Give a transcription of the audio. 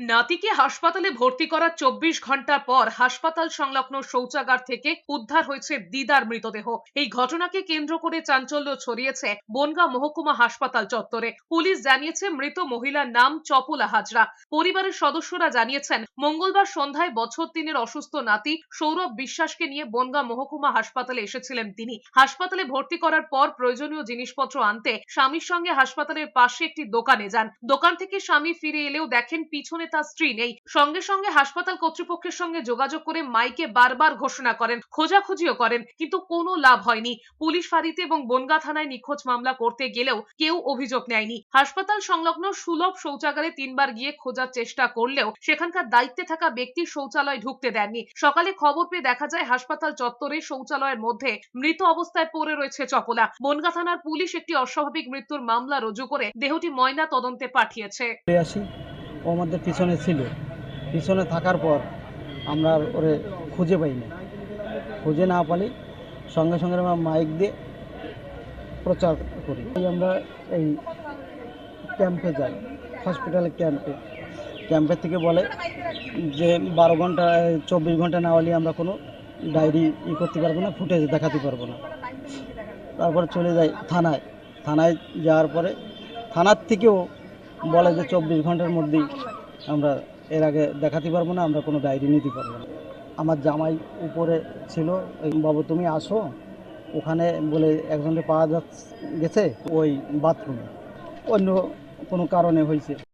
নাতিকে হাসপাতালে ভর্তি করার চব্বিশ ঘণ্টা পর হাসপাতাল সংলগ্ন শৌচাগার থেকে উদ্ধার হয়েছে দিদার মৃতদেহ। এই ঘটনাকে কেন্দ্র করে চাঞ্চল্য ছড়িয়েছে বনগাঁ মহকুমা হাসপাতাল চত্বরে। পুলিশ জানিয়েছে, মৃত মহিলার নাম চপলা হাজরা। পরিবারের সদস্যরা জানিয়েছেন, মঙ্গলবার সন্ধ্যায় বছর তিনের অসুস্থ নাতি সৌরভ বিশ্বাসকে নিয়ে বনগাঁ মহকুমা হাসপাতালে এসেছিলেন তিনি। হাসপাতালে ভর্তি করার পর প্রয়োজনীয় জিনিসপত্র আনতে স্বামীর সঙ্গে হাসপাতালের পাশে একটি দোকানে যান। দোকান থেকে স্বামী ফিরে এলেও দেখেন পিছনে তার স্ত্রী নেই। সঙ্গে সঙ্গে হাসপাতাল কর্তৃপক্ষের সঙ্গে যোগাযোগ করে মাইকে বারবার ঘোষণা করেন, খোঁজাখুঁজিও করেন, কিন্তু কোনো লাভ হয়নি। পুলিশ ফাঁড়িতে এবং বনগা থানায় নিখোঁজ মামলা করতে গেলেও কেউ অভিযোগ নেয়নি। হাসপাতাল সংলগ্ন সুলভ শৌচাগারে তিনবার গিয়ে খোঁজার চেষ্টা করলেও সেখানকার দায়িত্বে থাকা ব্যক্তি শৌচালয় ঢুকতে দেননি। সকালে খবর পেয়ে দেখা যায় হাসপাতাল চত্বরে শৌচালয়ের মধ্যে মৃত অবস্থায় পড়ে রয়েছে চপলা। বনগা থানার পুলিশ একটি অস্বাভাবিক মৃত্যুর মামলা রুজু করে দেহটি ময়না তদন্তে পাঠিয়েছে ও আমাদের পিছনে ছিল। পিছনে থাকার পর আমরা ওরে খুঁজে পাই না। খুঁজে না পালি সঙ্গে সঙ্গে আমরা মাইক দিয়ে প্রচার করি। আমরা এই ক্যাম্পে যাই হসপিটালে ক্যাম্পে ক্যাম্পের থেকে বলে যে বারো ঘণ্টা, চব্বিশ ঘণ্টা না হলে আমরা কোনো ডায়েরি ই করতে পারব না ফুটেজ দেখাতে পারব না। তারপরে চলে যাই থানায়। থানায় যাওয়ার পরে থানার থেকেও বলে যে চব্বিশ ঘণ্টার মধ্যেই আমরা এর আগে দেখাতে পারব না, আমরা কোনো ডায়েরি নিতে পারব না। আমার জামাই উপরে ছিল বাবু তুমি আসো। ওখানে বলে একজনকে পাওয়া যাচ্ছে, গেছে ওই বাথরুমে। অন্য কোনো কারণে হয়েছে।